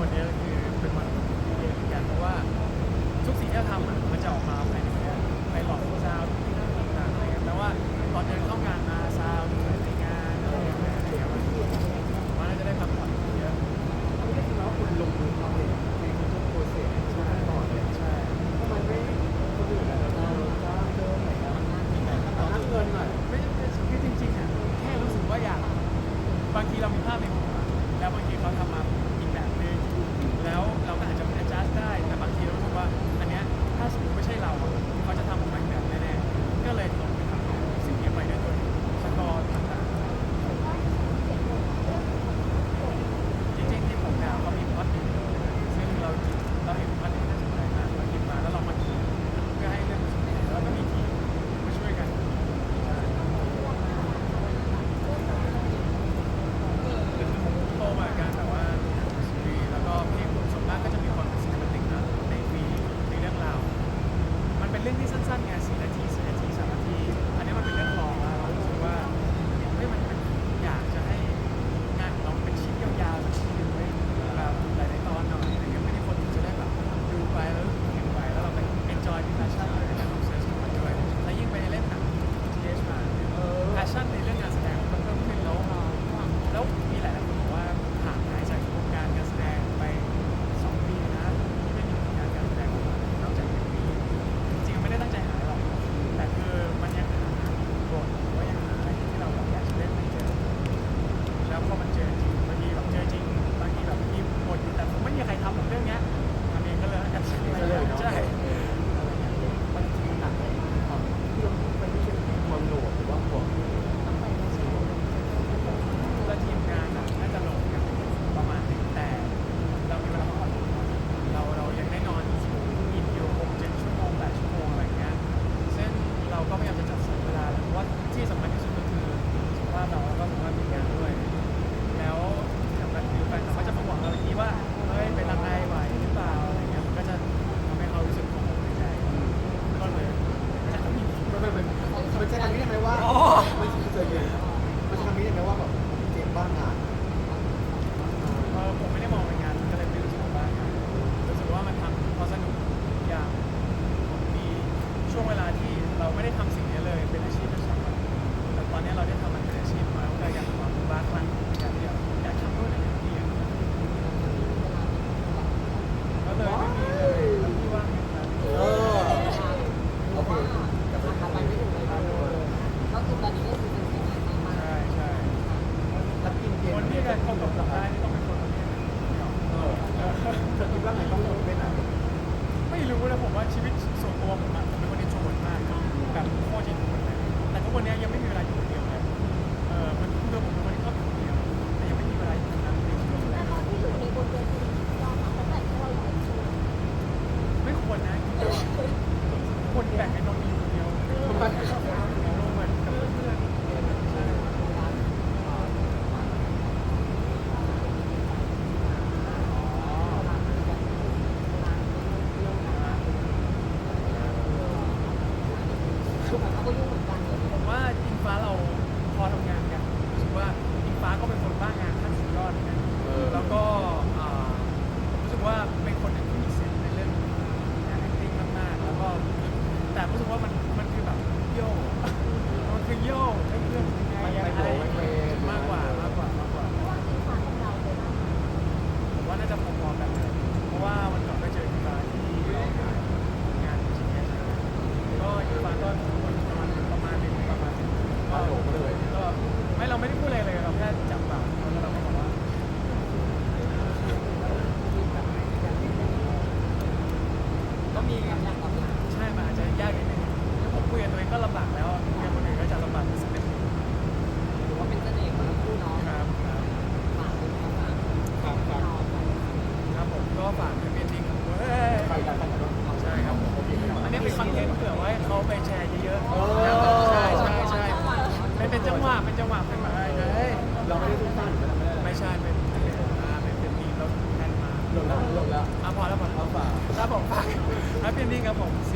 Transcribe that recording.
วันนี้ก็คือเป็นวันที่ดีเหมือนกันเพราะว่าทุกสิ่งที่ทำ มีใช่มันอาจจะยากนิดนึงแล้วผมคุยกับตัวเองก็ลำบากแล้ว coming up on.